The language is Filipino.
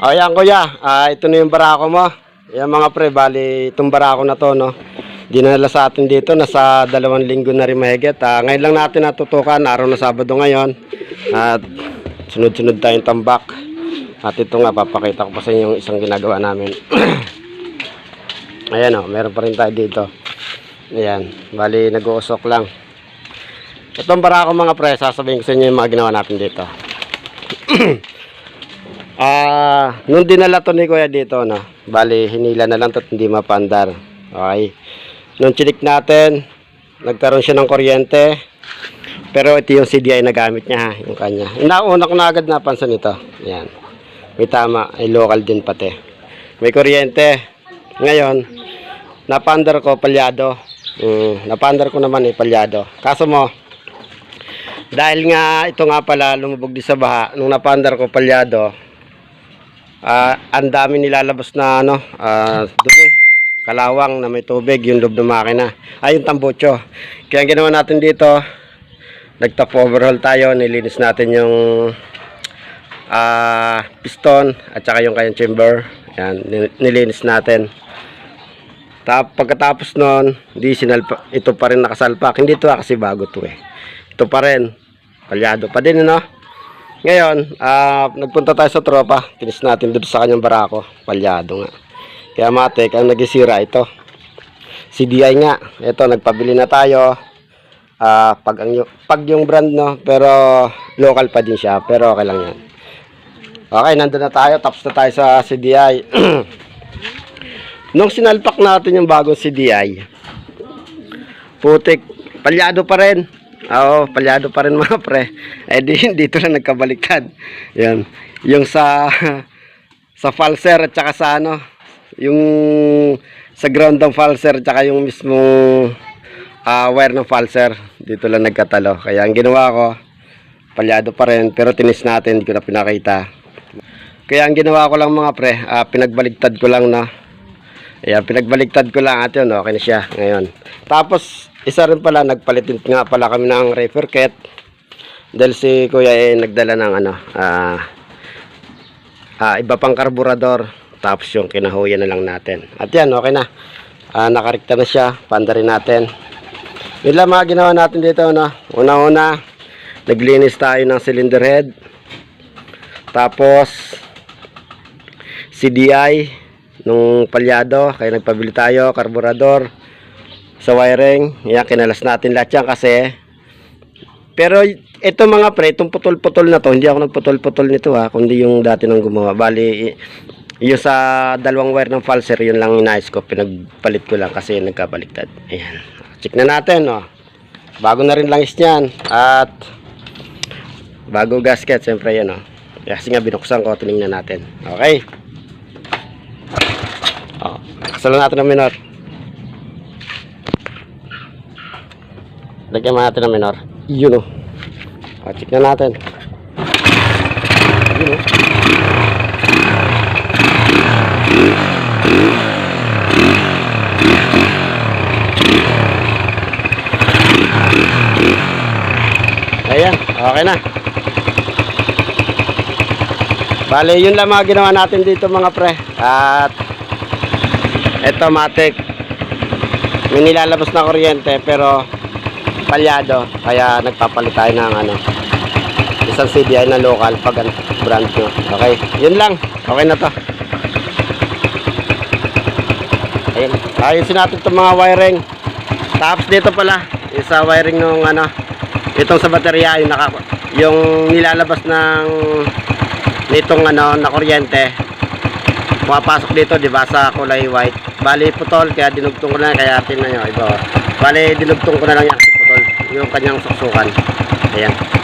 O yan kuya, ah, ito na yung barako mo. Yan mga pre, bali itong barako na to, no. Dinala sa atin dito, nasa dalawang linggo na rin mahigit. Ah, ngayon lang natin natutukan, araw na Sabado ngayon. At sunod-sunod tayong tambak. At ito nga, papakita ko pa sa inyo yung isang ginagawa namin. Ayan o, meron pa rin tayo dito. Ayan, bali nag-uusok lang. Itong barako mga pre, sasabihin ko sa inyo yung mga ginawa natin dito. Ah, nung dinala to ni Kuya dito, no, bali hinila na lang to hindi mapandar. Okay. Nung chinik natin, nagkaroon siya ng kuryente. Pero ito yung CDI na gamit niya, yung kanya. Inauna ko na agad napansin ito. Yan. May tama, ay local din pati. May kuryente. Ngayon, napandar ko palyado. Mm, napandar ko naman eh palyado. Kaso mo, dahil nga ito nga pala lumubog di sa baha, nung napandar ko palyado, Ah, ang dami nilalabas na ano, ah, dumi, kalawang na may tubig, yung loob ng makina. Ay, yung tambucho. Kaya ginawa natin dito, nagtop overhaul tayo, nilinis natin yung ah, piston at saka yung kanyang chamber. Yan, nil- nilinis natin. Tap, pagkatapos nun, di sinalpa, ito pa rin nakasalpak. Hindi ito ah, kasi bago to eh. Ito pa rin. Palyado pa din, ano? Ngayon, ah, nagpunta tayo sa tropa. Tinis natin doon sa kanyang barako. Palyado nga. Kaya matik, ang nagisira ito. CDI nga. Ito, nagpabili na tayo. Ah, pag, ang, pag yung brand, no? Pero local pa din siya. Pero okay lang yan. Okay, nandun na tayo. Tapos na tayo sa CDI. Nung sinalpak natin yung bagong CDI, putik, palyado pa rin. Oo, palyado pa rin mga pre. Eh di, dito lang nagkabaliktad. Yan. Yung sa sa falser at saka sa ano, yung sa ground ng falser at saka yung mismong ah, wire ng falser, dito lang nagkatalo. Kaya ang ginawa ko, palyado pa rin, pero tinis natin, hindi ko na pinakita. Kaya ang ginawa ko lang mga pre, ah, pinagbaligtad ko lang na Ayan, pinagbaligtad ko lang at yun, okay na siya ngayon. Tapos, isa rin pala, nagpalit din nga pala kami ng reefer kit. Dahil si kuya eh, nagdala ng ano, ah, ah, iba pang karburador. Tapos yung kinahuyan na lang natin. At yan, okay na. Ah, nakarikta na siya, panda rin natin. Yun lang mga ginawa natin dito, no? Una-una, naglinis tayo ng cylinder head. Tapos, CDI, nung palyado, kaya nagpabili tayo, karburador, sa wiring, yan, kinalas natin lahat yan kasi, pero ito mga pre, itong putol-putol na to, hindi ako nagputol-putol nito ha, kundi yung dati nang gumawa, bali, yung sa dalawang wire ng falser, yun lang inayos ko, pinagpalit ko lang kasi nagkabaliktad, ayan, check na natin, oh. bago na rin langis niyan, at, bago gasket, siyempre yan, oh. kasi nga binuksan ko, tinignan natin, okay, Oh, kasalan natin ng minor. Lagyan natin ng minor. Yun o. Oh, check na natin. Yun o. Ayan, okay na. Bale, yun lang mga ginawa natin dito mga pre. At ito matik. May nilalabas na kuryente pero palyado. Kaya nagpapalit tayo ng ano. Isang CDI na local pag brand nyo. Okay. Yun lang. Okay na to. Ayun. Ayusin natin itong mga wiring. Tapos dito pala. Isa wiring nung ano. Itong sa baterya. Yung, naka, yung nilalabas ng nitong ano na kuryente pumapasok dito di ba sa kulay white bali putol kaya dinugtong ko na kaya tingnan nyo iba oh. bali dinugtong ko na lang putol yung kanyang suksukan. Ayan